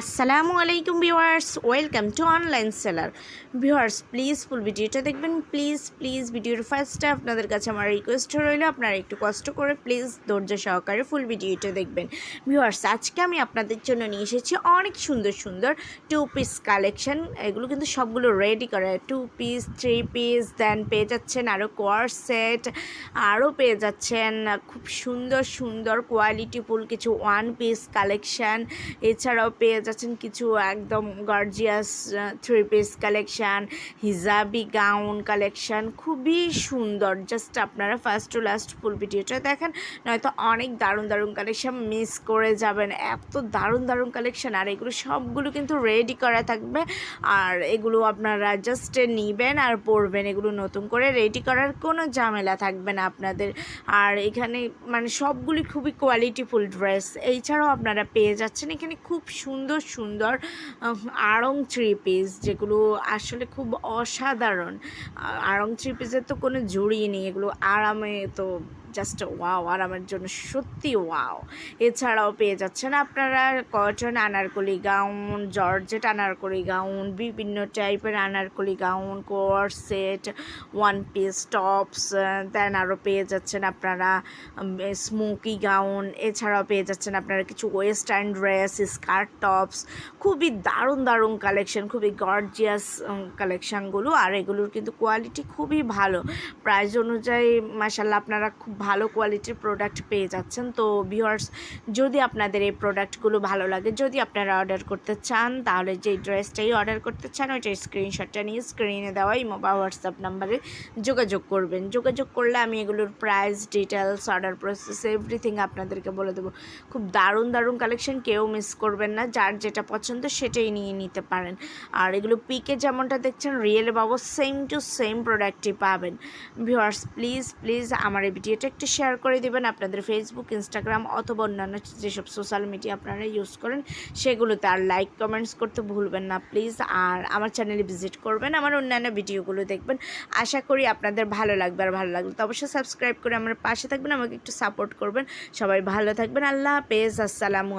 আসসালামু আলাইকুম viewers, welcome to online seller. Viewers please full ভিডিওটা দেখবেন। প্লিজ প্লিজ ভিডিওর ফার্স্টে আপনাদের কাছে আমার রিকোয়েস্ট রইল, আপনারা একটু কষ্ট করে প্লিজ ধৈর্য সহকারে ফুল ভিডিওটা দেখবেন। ভিউয়ার্স, আজকে আমি আপনাদের জন্য নিয়ে এসেছি অনেক সুন্দর সুন্দর টু পিস কালেকশন এগুলো কিন্তু সবগুলো রেডি করা। Two piece three piece then পেয়ে যাচ্ছেন আরও কোয়ার সেট আরও পেয়ে যাচ্ছেন খুব সুন্দর সুন্দর কোয়ালিটিফুল কিছু ওয়ান পিস কালেকশান এছাড়াও পেয়ে যাচ্ছেন কিছু একদম গর্জিয়াস থ্রি পিস কালেকশান হিজাবি গাউন কালেকশান খুবই সুন্দর। জাস্ট আপনারা ফার্স্ট টু লাস্ট ফুল ভিডিওটা দেখেন, নয়তো অনেক দারুণ দারুণ কালেকশান মিস করে যাবেন। এত দারুণ দারুণ কালেকশান আর এগুলো সবগুলো কিন্তু রেডি করা থাকবে। আর এগুলো আপনারা জাস্ট নিবেন আর পরবেন, এগুলো নতুন করে রেডি করার কোনো ঝামেলা থাকবে না আপনাদের। আর এখানে মানে সবগুলি খুবই কোয়ালিটিফুল ড্রেস এছাড়াও আপনারা পেয়ে যাচ্ছেন এখানে খুব সুন্দর সুন্দর সুন্দর আড়ং থ্রি পিস যেগুলো আসলে খুব অসাধারণ। আরং আড়ং থ্রি পিসের তো কোনো জুড়ি নেই, এগুলো আরামে তো জাস্ট ওয়াও আর আমার জন্য সত্যি ওয়াও এছাড়াও পেয়ে যাচ্ছেন আপনারা cotton anarkali gown georgette anarkali gown বিভিন্ন টাইপের anarkali gown coord set one piece tops then আরও পেয়ে যাচ্ছেন আপনারা স্মোকি গাউন এছাড়াও পেয়ে যাচ্ছেন আপনারা কিছু ওয়েস্টার্ন ড্রেস স্কার্ট টপস খুবই দারুণ দারুণ কালেকশন খুবই গর্জিয়াস কালেকশানগুলো আর এগুলোর কিন্তু কোয়ালিটি খুবই ভালো। প্রাইস অনুযায়ী মাসাল্লাহ আপনারা খুব ভালো কোয়ালিটির প্রোডাক্ট পেয়ে যাচ্ছেন। তো ভিউয়ার্স যদি আপনাদের এই প্রোডাক্টগুলো ভালো লাগে, যদি আপনারা অর্ডার করতে চান, তাহলে যে ড্রেসটাই অর্ডার করতে চান ওইটা স্ক্রিনশটটা নিয়ে স্ক্রিনে দেওয়া ইমো বা হোয়াটসঅ্যাপ নাম্বারে যোগাযোগ করবেন। যোগাযোগ করলে আমি এগুলোর price details order process everything আপনাদেরকে বলে দেবো। খুব দারুণ দারুণ কালেকশন কেউ মিস করবেন না। যার যেটা পছন্দ, সেটাই নিয়ে নিতে পারেন। আর এগুলো পিকে যেমনটা দেখছেন রিয়েলে পাবো সেম টু সেম প্রোডাক্টই পাবেন। ভিউয়ার্স প্লিজ প্লিজ আমার এই ভিডিওটা একটু শেয়ার করে দেবেন আপনাদের ফেসবুক ইনস্টাগ্রাম অথবা অন্যান্য যেসব সোশ্যাল মিডিয়া আপনারা ইউজ করেন, সেগুলোতে আর লাইক কমেন্টস করতে ভুলবেন না প্লিজ আর আমার চ্যানেলে ভিজিট করবেন, আমার অন্যান্য ভিডিওগুলো দেখবেন। আশা করি আপনাদের ভালো লাগবে আর ভালো লাগলে তো অবশ্যই সাবস্ক্রাইব করে আমার পাশে থাকবেন, আমাকে একটু সাপোর্ট করবেন। সবাই ভালো থাকবেন, আল্লাহ হাফেজ, আসসালামু